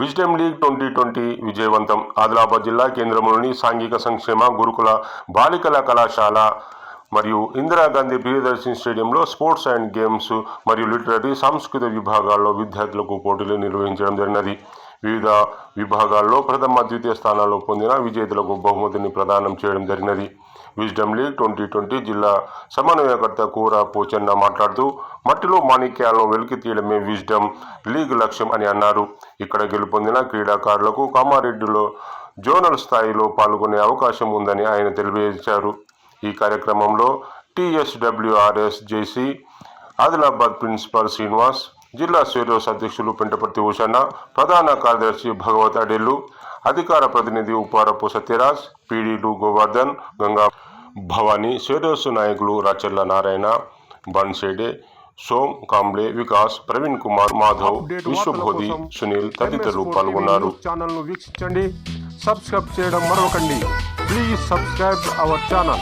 Wisdom league twenty twenty విజయవంతం. ఆదిలాబాద్ జిల్లా కేంద్రంలోని సాంఘిక సంక్షేమ గురుకుల బాలికల కళాశాల మరియు ఇందిరాగాంధీ ప్రియదర్శిని స్టేడియంలో స్పోర్ట్స్ అండ్ గేమ్స్ మరియు లిటరరీ సాంస్కృతిక విభాగాల్లో విద్యార్థులకు పోటీలు నిర్వహించడం జరిగినది. వివిధ విభాగాల్లో ప్రథమ ద్వితీయ స్థానాల్లో పొందిన విజేతలకు బహుమతిని ప్రదానం చేయడం జరిగినది. విజ్డమ్ లీగ్ ట్వంటీ ట్వంటీ జిల్లా సమన్వయకర్త కూర పోచన్న మాట్లాడుతూ మట్టిలో మాణిక్యాలను వెలికి తీయడమే విజ్డమ్ లీగ్ లక్ష్యం అని అన్నారు. ఇక్కడ గెలుపొందిన క్రీడాకారులకు కామారెడ్డిలో జోనల్ స్థాయిలో పాల్గొనే అవకాశం ఉందని ఆయన తెలియజేశారు. ఈ కార్యక్రమంలో TSWRS JC Adilabad principal Srinivas జిల్లా స్వేరోస్ అధ్యక్షులు పెంటపర్తి ఉషన్న ప్రధాన కార్యదర్శి భగవత్ అడెల్లు అధికార ప్రతినిధి ఉపారపు సత్యరాజ్ పీడీలు గోవర్ధన్ గంగా భవానీ స్వేరోస్ నాయకులు రచర్ల నారాయణ బన్షేడే సోమ్ కాంబ్లే వికాస్ ప్రవీణ్ కుమార్ మాధవ్ కోసం సునీల్ తదితరులు పాల్గొన్నారు. ఛానల్ను వీక్షించండి సబ్స్క్రైబ్ చేయడం మరొకండి. Please subscribe our channel.